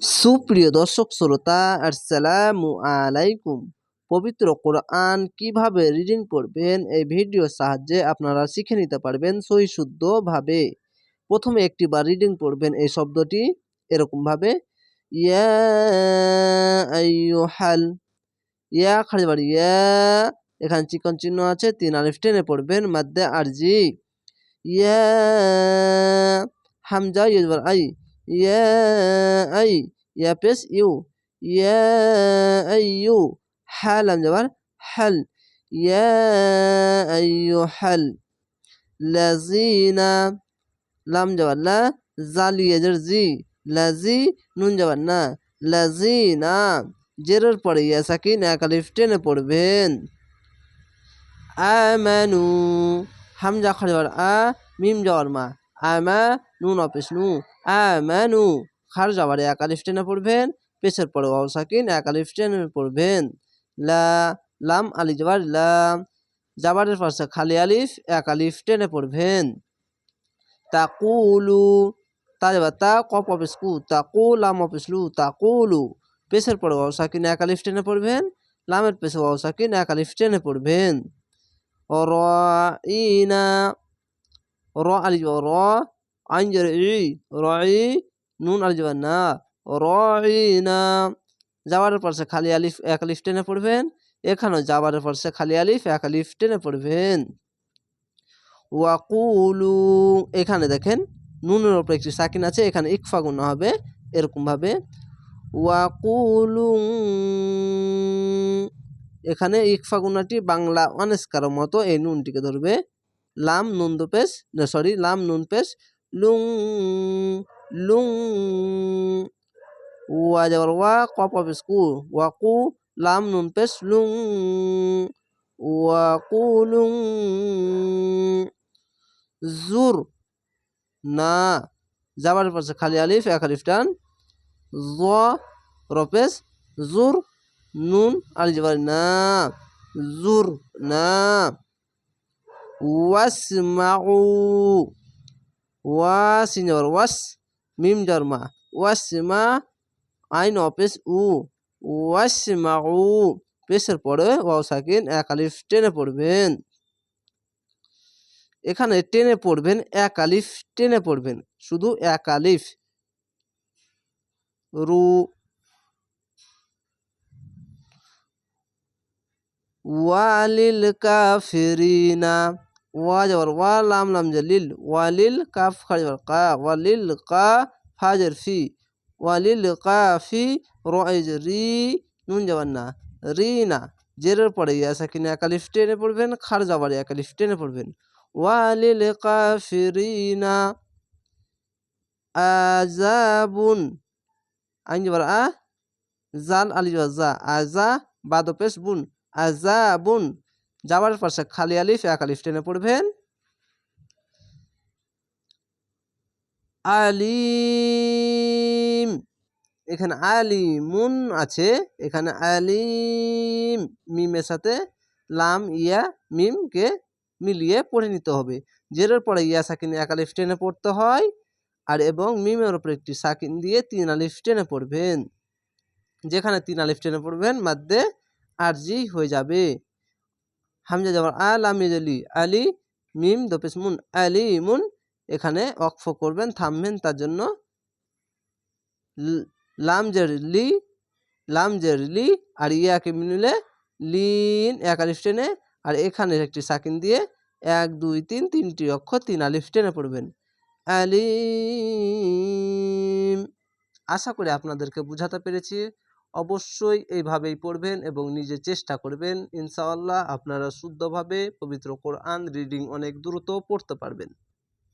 সুপ্রিয় দর্শক শ্রোতা, আসসালামু আলাইকুম। পবিত্র কোরআন কীভাবে রিডিং করবেন এই ভিডিওর সাহায্যে আপনারা শিখে নিতে পারবেন সহি শুদ্ধভাবে প্রথমে একটি বার রিডিং পড়বেন এই শব্দটি, এরকমভাবে, ইয়া আইয়ুহাল, ইয়া ইয়া, এখানে চিকন চিহ্ন আছে, তিন আলিফ টেনে পড়বেন, মাদ্দে আরজি, ইয়া, হামজা ইউজবার আই ইয়া আই ইয়া পেশ ইউ ইয়া আইয়ু হাল আমজাবার হাল ইয়া আইয়ু হাল লাজিনা লাম যাবার লা জালিয়াজের জি লাজি নুন যাবার না লাজিনা জেরের পরে ইয়া সাকিন এক আলিফ টেনে পড়বেন আমানু হামজা খালি আ মিম যাওয়ার মা আমা নুন অফিস নু। আমানু খার যাবার এক আলিফ টেনে পড়বেন পেশের পরে ওয়াও সাকিন, এক আলিফ টেনে পড়বেন। লা, লাম আলি যাবার লাম জাবারের পাশে খালি আলিফ, এক আলিফ টেনে পড়বেন। তাকুলু, তা যাবার তা কপ অফিস কু, তাকু, লাম অফিস লু, তাকুলু। পেশের পরে ওয়াও সাকিন, এক আলিফ টেনে পড়বেন। লামের পেশে ওয়াও সাকিন, এক আলিফ টেনে পড়বেন। র ইনা র আলি র আইন জরে ই রই নুন আলি যাবার না রইনা যাবারের পাশে খালি আলিফ এক আলিফ টেনে পড়বেন, এখানেও যাবারের পাশে খালি আলিফ এক আলিফ টেনে পড়বেন। ওয়াকুলু, এখানে দেখেন নুনের ওপরে একটি সাকিন আছে, এখানে ইকফা গুণা হবে এরকমভাবে। ওয়াকুলু, এখানে ইকফা গুণাটি বাংলা অনেস্কার মতো এই নুনটিকে ধরবে। লাম নুন দো পেশ সরি লাম নুন পেশ লুং লুং ওয়া যাবার ওয়া কপ পেশ কু ওয়াকু লাম নুন পেশ লুং ওয়াকুলুং জুর না যাবার পাশে খালি আলিফ এক আলিফ টান জ রপেস জুর নুন আলি যাবার না জুর না ওয়াসমাউ ওয়াসিন যাবার ওয়াস মিম যাবার মা ওয়াসমা আইন অপেস উ ওয়াসমাউ পেশের পরে ওয়াও সাকিন এক আলিফ টেনে পড়বেন। এখানে টেনে পড়বেন, এক আলিফ টেনে পড়বেন। শুধু এক আলিফ রু। ওয়ালিল কাফিরিনা। ওয়া যাবার ওয়া লাম লাম জালিল ওয়ালিল কাফ খালি যাবার কা ওয়ালিল কা ফাজের ফি ওয়ালিল কাফি রয়েজ রি নুন যাবার না রি না জেরের পরে ইয়া সাকিনে এক আলিফ টেনে পড়বেন খার যাবার এক আলিফ টেনে পড়বেন ওয়ালিল কাফিরিনা আজাবুন আইন যাবার আ জাল আলি যা আজা বাদ পেশ বুন আজাবুন যাবার পাশে খালি আলিফ, এক আলিফ টেনে পড়বেন। আলিম, এখানে আলিমুন আছে, এখানে আলিম, মিমের সাথে লাম, ইয়া, মিমকে মিলিয়ে পড়ে নিতে হবে। জেরের পরে ইয়া সাকিন এক আলিফ টেনে পড়তে হয়, আর এবং মিমের ওপরে একটি সাকিন দিয়ে তিন আলিফ টেনে পড়বেন। যেখানে তিন আলিফ টেনে পড়বেন, মাদ্দে আরজি হয়ে যাবে। হামজা যাবার আল আলি আলি, মিম দোপেস মুন আলি মুন এখানে অক্ফ করবেন, থামবেন, তার জন্য লাম জের লি, লাম জের লি, আর ইয়াকে মিলে লিন, এক আলিফ টেনে, আর এখানে একটি সাকিন দিয়ে এক, দুই, তিন, তিনটি অক্ষর, তিন আলিফ টেনে পড়বেন। আলিম, আশা করি আপনাদেরকে বুঝাতে পেরেছি। অবশ্যই এইভাবেই পড়বেন এবং নিজে চেষ্টা করবেন। ইনশাআল্লাহ আপনারা শুদ্ধভাবে পবিত্র কোরআন রিডিং অনেক দ্রুত পড়তে পারবেন।